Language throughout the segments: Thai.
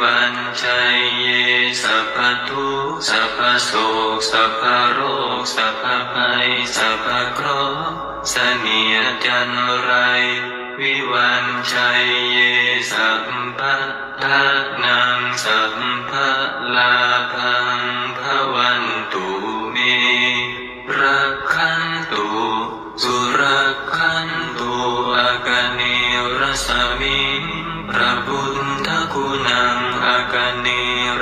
วันชัยเยสัพพทุสัพพโศกสัพพโรคสัพพภัยสัพพเคราะห์เสนียจันไร วิวันชัยเยสัพพะทานังสัพพะลาพังภวันตุเมรักขันตุสุรักขันตุอากเนรสมิงพระพุท น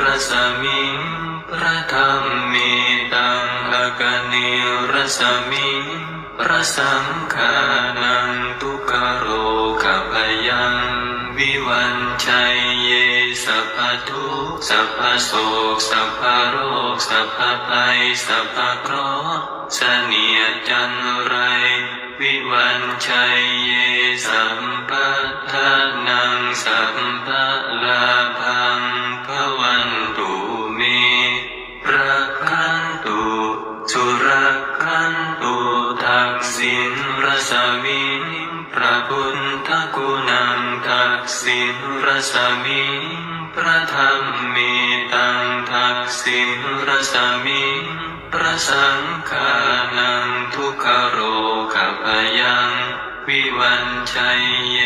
รสมิงพระธรรมเมตังอากเนรสมิงพระสังฆานังทุกโรกัพยังวิวันชัยเยสัพพทุกสัพพโศกสัพพโรคสัพพภัยสัพพเคราะห์เสนียจันไร วิวันชัยเยสัมปทานังสัมปะลา พระพุทธคุณังทักษิณรสมิงพระธรรมเมตังทักษิณรสมิงพระสังฆานังทุกขโรกัพยังวิวันชัยเย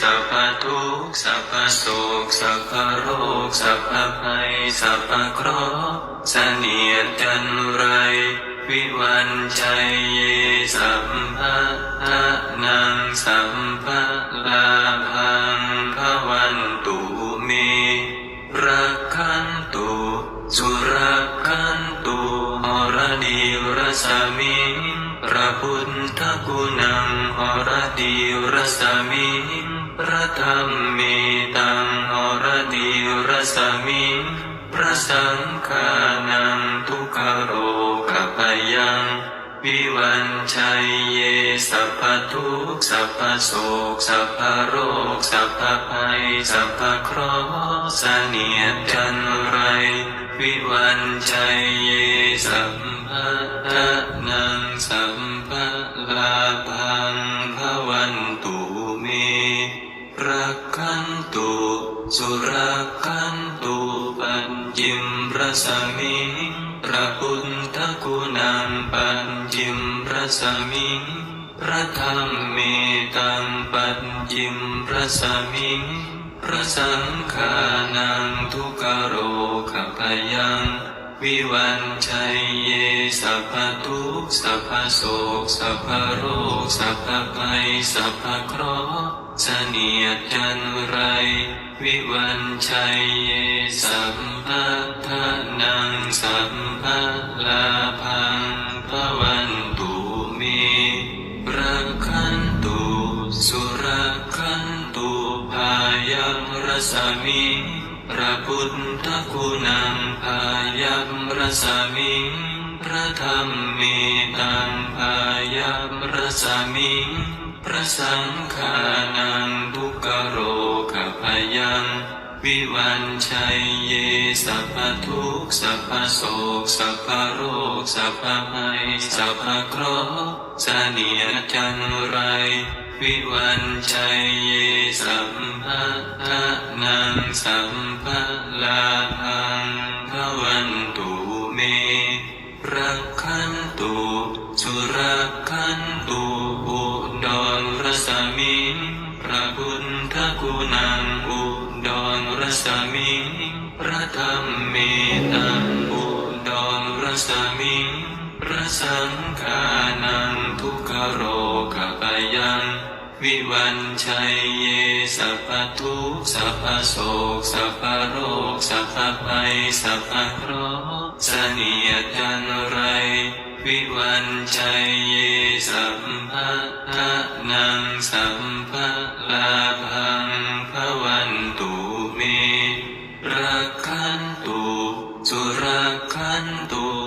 สัพพทุกสัพพโศกสัพพโรคสัพพภัยสัพพเคราะห์เสนียดจันไร วิวันชัยเยสัมภะ สัมภะลาพังภวันตุเมรักขันตุสุรักขันตุหรดีรสมิงพระพุทธคุณังหรดีรสมิงพระธรรมเมตังหรดีรสมิงพระสังฆานังทุกขโรกัพยัง วิวันชัยเยสัพพทุกสัพพโศกสัพพโรคสัพพภัยสัพพเคราะห์เสนียดจันไร วิวันชัยเยสัมภะทะนังสัมภะลาพังภวันตุเมรักขันตุสุรักขันตุปัญจิมระสมิงพระพุทธคุณังปัญ สมิงพระธรรมเมตังปัญจิมพระสมิงพระสังฆานังทุกขโรขพยังวิวันชัยเยสัพพทุกสัพพโศกสัพพโรคสัพพภัยสัพพเคราะห์เสนียดจันไร วิวันชัยเยสัมภะทะนังสัมภะลา สมิงพระพุทธคุณังพายังรสมิงพระธรรมเมตังพายังรสมิงพระสังฆานังทุกโรขพยังวิวันชัยเยสัพพทุกสัพพโศกสัพพโรคสัพพภัยสัพพเคราะห์เสนียจันไร วิวันชัยเยสัมภะทะนังสัมภะลาพังภวันตุเมรักขันตุสุรักขันตุอุดรรสมิงพระพุทธคุณังอุดรรสมิงพระธรรมเมตังอุดรรสมิงพระสังฆานังทุกขโรขปยัง วิวันชัยเยสัพพทุกสัพพโสกสัพพโรคสัพพภัยสัพพเคราะห์สนิยจันไร วิวันชัยเยสัมภะทะนังสัมภะลาภังพวันตุเมรักขันตุสุรักขันตุ